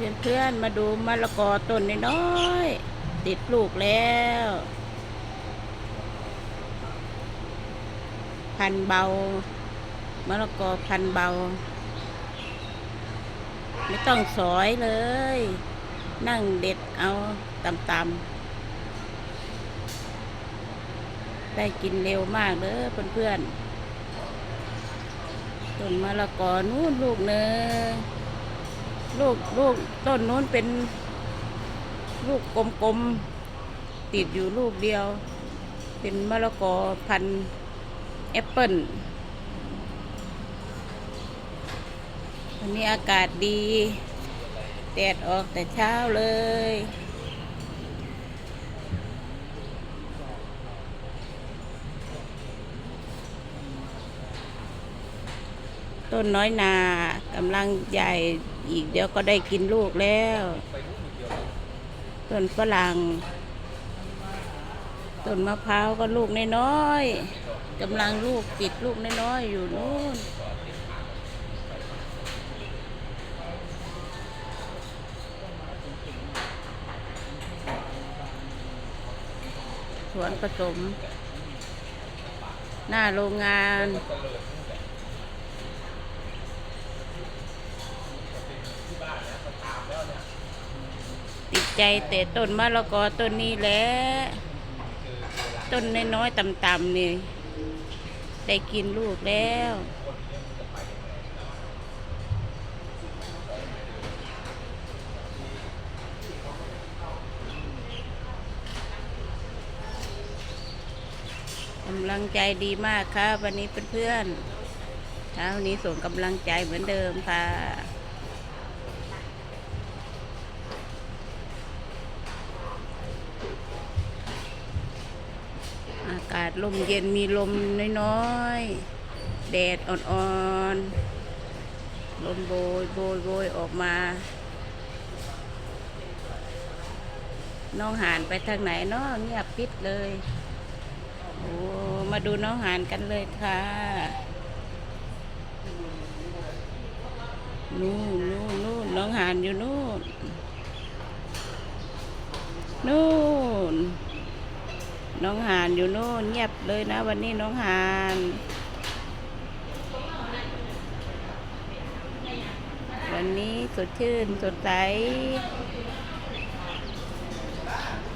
เพื่อนๆมาดูมะละกอต้นน้อยๆติดลูกแล้ว พันเบามะละกอพันเบา ไม่ต้องสอยเลย นั่งเด็ดเอาตำๆได้กินเร็วมากเด้อเพื่อนๆต้นมะละกอนู้นลูกเนย ลูกลูกต้นนู้นเป็นลูกกลมๆ ติดอยู่ลูกเดียว เป็นมะละกอพันแอปเปิลวันนี้อากาศดี แดดออกแต่เช้าเลย ต้นน้อยนากำลังใหญ่อีกเดี๋ยวก็ได้กินลูกแล้ว ต้นฝรั่งต้นมะพร้าวก็ลูกน้อยๆกำลังลูกติดลูกน้อยๆอยู่นู่นสวนผสม หน้าโรงงาน ใจแต่ต้นมะละกอต้นนี้แหละต้นน้อยๆต่ำๆนี่ได้กินลูกแล้วกำลังใจดีมากค่ะ วันนี้เพื่อนๆเช้านี้ส่งกำลังใจเหมือนเดิมค่ะากาศลมเย็นมีลมน้อยๆ แดดอ่อนๆ ลมโบยโบยโบยออกมา น้องหานไปทางไหนเนาะเงียบปิดเลย โอ้มาดูน้องหานกันเลยค่ะนู่นนู่นนู่นน้องหานอยู่นู่นนู่น น้องหานอยู่นู่นเงียบเลยนะ วันนี้น้องหานวันนี้สดชื่นสดใส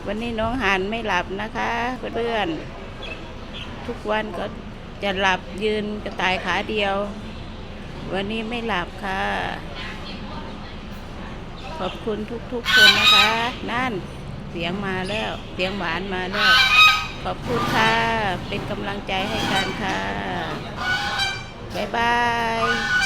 วันนี้น้องหานไม่หลับนะคะเพื่อนๆทุกวันก็จะหลับยืนกระต่ายขาเดียว วันนี้ไม่หลับค่ะ ขอบคุณทุกๆคนนะคะ นั่นเสียงมาแล้ว เสียงหวานมาแล้ว ขอบคุณค่ะ เป็นกำลังใจให้กันค่ะ บ๊ายบาย